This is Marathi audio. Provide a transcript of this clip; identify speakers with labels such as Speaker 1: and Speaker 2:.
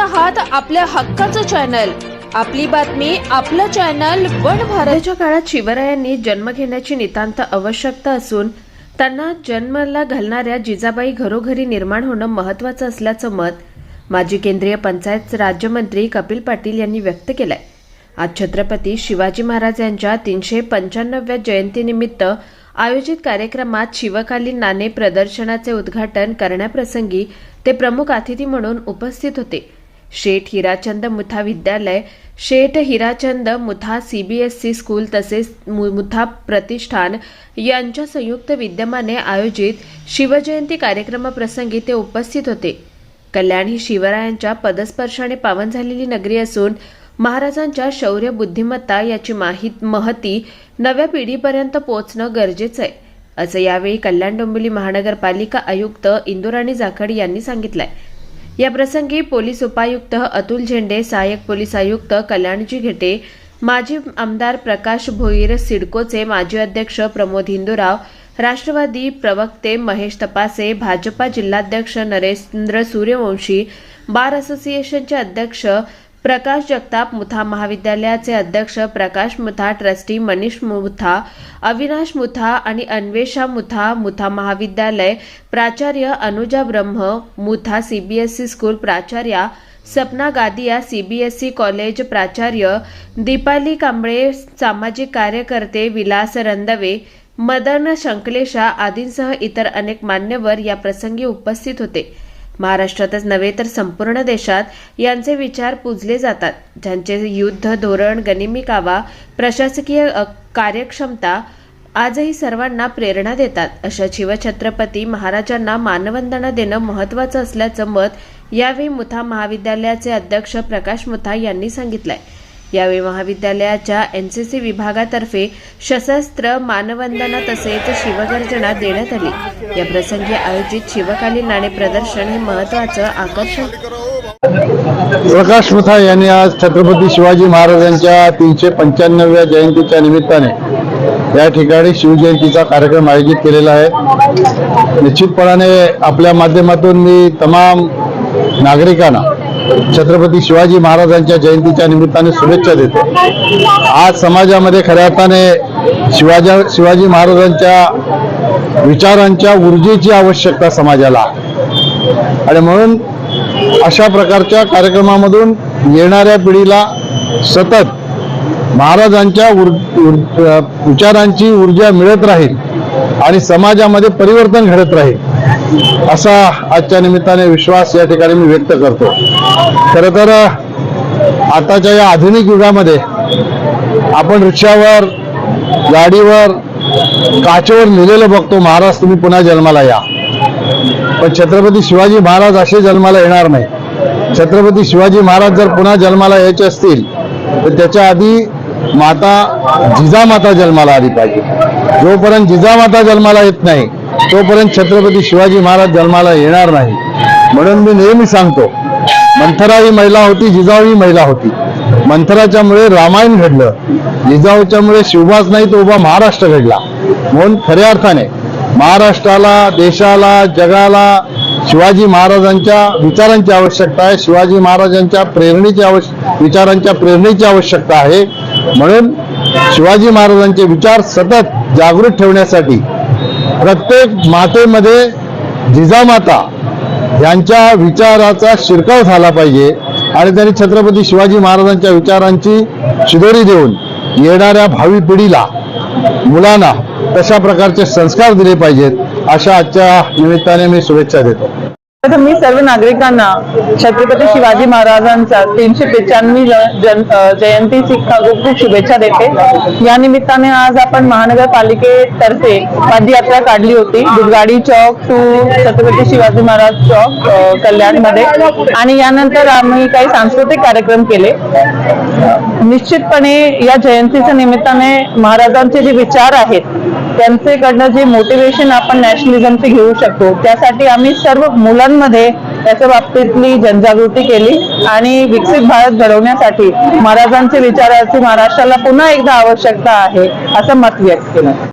Speaker 1: आहात आपल्या हक्काचं चॅनल. आपली बातमी आपलं चॅनल वन भारतच्या काळात शिवरायांनी जन्म घेण्याची नितांत आवश्यकता असून त्यांना जन्माला घालणाऱ्या जिजाबाई घरोघरी निर्माण होणं महत्वाचं असल्याचं मत माजी केंद्रीय पंचायत राज्यमंत्री कपिल पाटील यांनी व्यक्त केलंय. आज छत्रपती शिवाजी महाराज यांच्या तीनशे पंच्याण्णव्या जयंतीनिमित्त आयोजित कार्यक्रमात शिवकालीन नाणे प्रदर्शनाचे उद्घाटन करण्याप्रसंगी ते प्रमुख अतिथी म्हणून उपस्थित होते. शेठ हिराचंद मुथा विद्यालय. शेठ हिराचंद मुथा सीबीएसई स्कूल तसेच मु- मुथा प्रतिष्ठान यांच्या संयुक्त विद्यमाने आयोजित शिवजयंती कार्यक्रमाप्रसंगी ते उपस्थित होते. कल्याण ही शिवरायांच्या पदस्पर्शाने पावन झालेली नगरी असून महाराजांच्या शौर्य बुद्धिमत्ता याची माहीत महती नव्या पिढीपर्यंत पोहोचणं गरजेचं आहे असं यावेळी कल्याण डोंबिवली महानगरपालिका आयुक्त इंदुराणी जाखड यांनी सांगितलं आहे प्रसंगी पोलीस उपायुक्त अतुल झेंडे सहाय्यक पोलीस आयुक्त कल्याणजी घेटे माजी आमदार प्रकाश भोईर सिडकोचे माजी अध्यक्ष प्रमोद हिंदूराव राष्ट्रवादी प्रवक्ते महेश तपासे भाजपा जिल्हाध्यक्ष नरेंद्र सूर्यवंशी बार असोसिएशनचे अध्यक्ष प्रकाश जगताप मुथा महाविद्यालयाचे अध्यक्ष प्रकाश मुथा ट्रस्टी मनीष मुथा अविनाश मुथा आणि अन्वेषा मुथा मुथा महाविद्यालय प्राचार्य अनुजा ब्रह्म मुथा सीबीएसई स्कूल प्राचार्या सपना गादिया सीबीएसई कॉलेज प्राचार्य दीपाली कांबळे सामाजिक कार्यकर्ते विलास रंदवे मदन शंकलेशा आदींसह इतर अनेक मान्यवर या प्रसंगी उपस्थित होते. महाराष्ट्रातच नव्हे तर संपूर्ण देशात यांचे विचार पूजले जातात. ज्यांचे युद्ध धोरण गनिमी कावा प्रशासकीय कार्यक्षमता आजही सर्वांना प्रेरणा देतात. अशा शिवछत्रपती महाराजांना मानवंदना देणं महत्त्वाचं असल्याचं मत यावेळी मुथा महाविद्यालयाचे अध्यक्ष प्रकाश मुथा यांनी सांगितलंय. यावेळी महाविद्यालयाच्या एनसीसी विभागातर्फे सशस्त्र मानवंदना तसेच शिवगर्जना देण्यात आली. या प्रसंगी आयोजित शिवकालीन नाणे प्रदर्शन हे महत्वाचं आकर्षण.
Speaker 2: प्रकाश मुथा यांनी आज छत्रपती शिवाजी महाराजांच्या तीनशे पंच्याण्णव्या जयंतीच्या निमित्ताने या ठिकाणी शिवजयंतीचा कार्यक्रम आयोजित केलेला आहे. निश्चितपणाने आपल्या माध्यमातून मी तमाम नागरिकांना छत्रपती शिवाजी महाराजांच्या जयंतीच्या निमित्ताने शुभेच्छा देतो. आज समाजामध्ये खऱ्या अर्थाने शिवाजी शिवाजी महाराजांच्या विचारांच्या ऊर्जेची आवश्यकता समाजाला. आणि म्हणून अशा प्रकारच्या कार्यक्रमामधून येणाऱ्या पिढीला सतत महाराजांच्या विचारांची ऊर्जा मिळत राहील आणि समाजामध्ये परिवर्तन घडत राहील. असा आजच्या निमित्ताने विश्वास या ठिकाणी मी व्यक्त करतो. खरं तर आताच्या या आधुनिक युगामध्ये आपण रिक्षावर गाडीवर काचेवर लिहिलेलं बघतो महाराज तुम्ही पुन्हा जन्माला या. पण छत्रपती शिवाजी महाराज असे जन्माला येणार नाही. छत्रपती शिवाजी महाराज जर पुन्हा जन्माला यायचे असतील तर त्याच्या आधी माता जिजामाता जन्माला आली पाहिजे. जोपर्यंत जिजामाता जन्माला येत नाही तोपर्यंत छत्रपती शिवाजी महाराज जन्माला येणार नाही. म्हणून मी नेहमी सांगतो मंथरा ही महिला होती जिजाऊ ही महिला होती. मंथराच्यामुळे रामायण घडलं. जिजाऊच्या मुळे शिवभास नाही तो उभा महाराष्ट्र घडला. म्हणून खऱ्या अर्थाने महाराष्ट्राला देशाला जगाला शिवाजी महाराजांच्या विचारांची आवश्यकता आहे. शिवाजी महाराजांच्या प्रेरणेची आवश्यक विचारांच्या प्रेरणेची आवश्यकता आहे. म्हणून शिवाजी महाराजांचे विचार सतत जागृत ठेवण्यासाठी प्रत्येक मातेमध्ये जिजामाता यांच्या विचाराचा शिरकाव झाला पाहिजे आणि त्यांनी छत्रपती शिवाजी महाराजांच्या विचारांची शिदोरी देऊन येणाऱ्या भावी पिढीला मुलांना तशा प्रकारचे संस्कार दिले पाहिजेत. अशा आजच्या निमित्ताने मी शुभेच्छा देतो.
Speaker 3: तर मी सर्व नागरिकांना छत्रपती शिवाजी महाराजांचा तीनशे बेचाळीसवी जयंती अ, खूप खूप शुभेच्छा देते. या निमित्ताने आज आपण महानगरपालिकेतर्फे पदयात्रा काढली होती. दुर्गाडी चौक टू छत्रपती शिवाजी महाराज चौक कल्याणमध्ये. आणि यानंतर आम्ही काही सांस्कृतिक कार्यक्रम केले. निश्चितपणे या जयंतीच्या निमित्ताने महाराजांचे जे विचार आहेत त्यांचेकडनं जे मोटिवेशन आपण नॅशनलिझमचे घेऊ शकतो त्यासाठी आम्ही सर्व मुलांमध्ये त्याच्या बाबतीतली जनजागृती केली आणि विकसित भारत घडवण्यासाठी महाराजांचे विचाराची महाराष्ट्राला पुन्हा एकदा आवश्यकता आहे असं मत व्यक्त केलं.